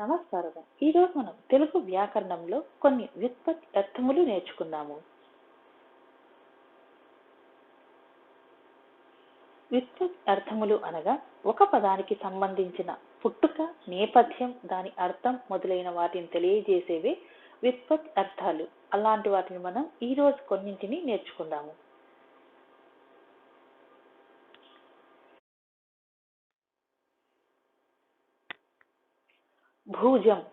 నమస్కారం ఈరోజు మనం తెలుగు వ్యాకరణంలో కొన్ని వ్యుత్పత్తి అర్థములు నేర్చుకుందాము. వ్యుత్పత్తి అర్థములు అనగా ఒక పదానికి సంబంధించిన పుట్టుక నేపథ్యం దాని అర్థం మొదలైన వాటిని తెలియజేసేవే వ్యుత్పత్తి అర్థాలు. అలాంటి వాటిని మనం ఈ రోజు కొన్నింటిని నేర్చుకుందాము. భూజం.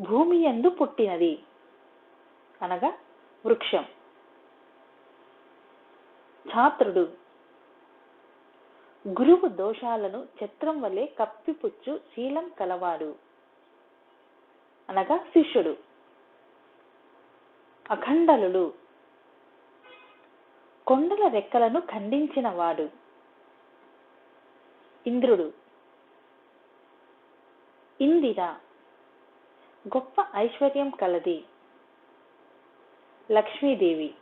భూమి యందు పుట్టినది. అనగా వృక్షం. ఛాత్రుడు. గురువు దోషాలను చిత్రం వలె కప్పిపుచ్చు శీలం కలవాడు. అనగా శిష్యుడు. అఖండలుడు. కొండల రెక్కలను ఖండించినవాడు. ఇంద్రుడు. ఇందిర గొప్ప ఐశ్వర్యం కలది. లక్ష్మీదేవి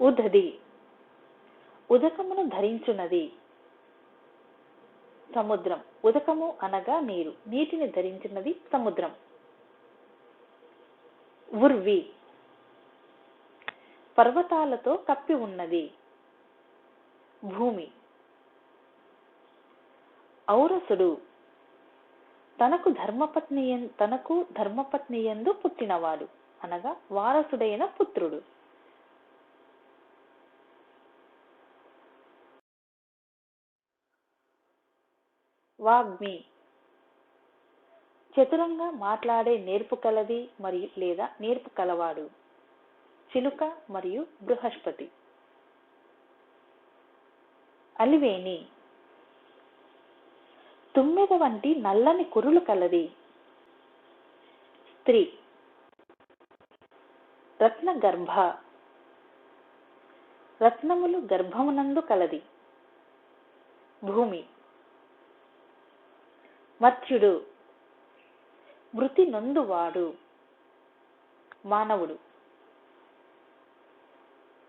ఉదది ఉదకమును ధరించున్నది సముద్రం ఉదకము అనగా నీరు నీటిని ధరించినది సముద్రం. ఉర్వి పర్వతాలతో కప్పి ఉన్నది. భూమి ఔరసుడు తనకు ధర్మపత్ని తనకు ధర్మపత్ని ఎందు పుట్టినవాడు. అనగా వారసుడైన పుత్రుడు. వాగ్మి. చతురంగా మాట్లాడే నేర్పు కలది మరియు లేదా నేర్పు కలవాడు. చిలుక మరియు బృహస్పతి. అలివేణి. తుమ్మెద వంటి నల్లని కురులు కలది. స్త్రీ. రత్న గర్భ రత్నములు గర్భమునందు కలది. భూమి. మత్స్యుడు. మృతి నొందువాడు. మానవుడు.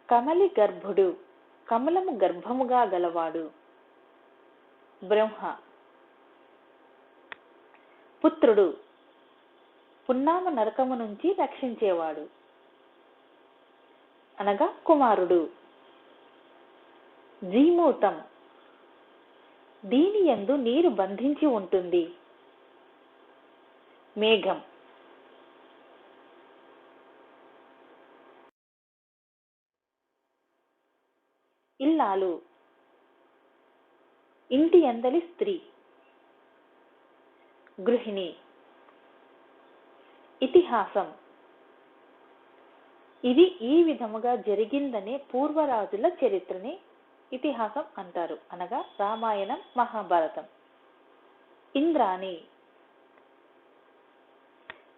కమలి గర్భుడు కమలము గర్భముగా గలవాడు. బ్రహ్మ. పుత్రుడు పున్నామ నరకము నుంచి రక్షించేవాడు. అనగా కుమారుడు. జీమూతం. దీని యందు నీరు బంధించి ఉంటుంది. మేఘం. ఇల్లాలు. ఇంటి అందలి స్త్రీ. గృహిణి. ఇతిహాసం. ఇది ఈ విధముగా జరిగిందనే పూర్వరాజుల చరిత్రని ఇతిహాసం అంటారు. అనగా రామాయణం మహాభారతం. ఇంద్రాణి.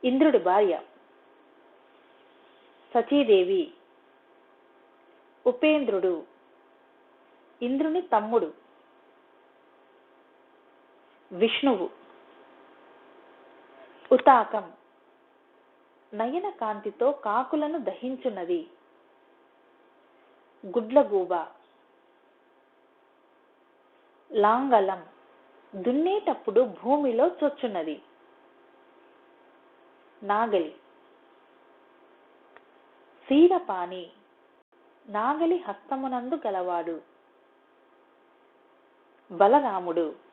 ఇంద్రుడి భార్య. సచీదేవి ఉపేంద్రుడు. ఇంద్రుని తమ్ముడు. విష్ణువు. ఉతాకం. నయన కాంతితో కాకులను దహించున్నది గుడ్లగూబ. లాంగలం. దున్నేటప్పుడు భూమిలో చొచ్చున్నది నాగలి. శీరపాణి నాగలి హస్తమునందు గలవాడు. బలరాముడు.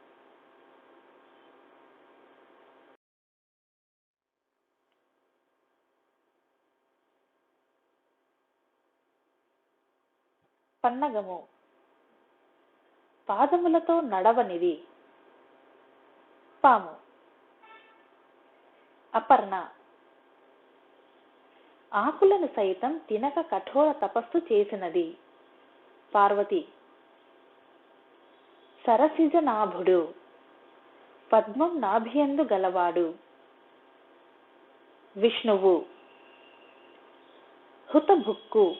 పన్నగము పాదములతో నడవనిది. పాము. అపర్ణ. ఆకులను సైతం తినక కఠోర తపస్సు చేసినది. పార్వతి. సరసిజనాభుడు. పద్మం నాభియందు గలవాడు. విష్ణువు. హుతభుక్కు.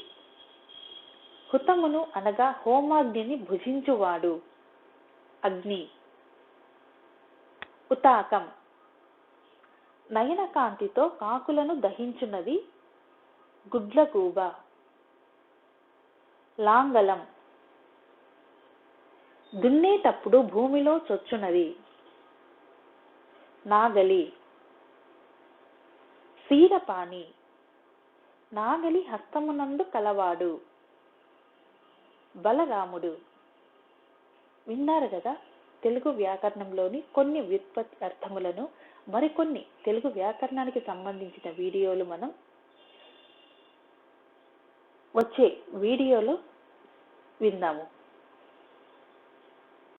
హుతమును అనగా హోమాగ్నిని భుజించువాడు. అగ్ని. ఉతాకం. నయనకాంతితో కాకులను దహించున్నది గుడ్లగూబ. లాంగలం. దున్నేటప్పుడు భూమిలో చొచ్చునది నాగలి. సీరపాణి నాగలి హస్తమునందు కలవాడు. బలరాముడు. విన్నారు కదా తెలుగు వ్యాకరణంలోని కొన్ని వ్యుత్పత్తి అర్థములను మరికొన్ని తెలుగు వ్యాకరణానికి సంబంధించిన వీడియోలు మనం వచ్చే వీడియోలో విందాము.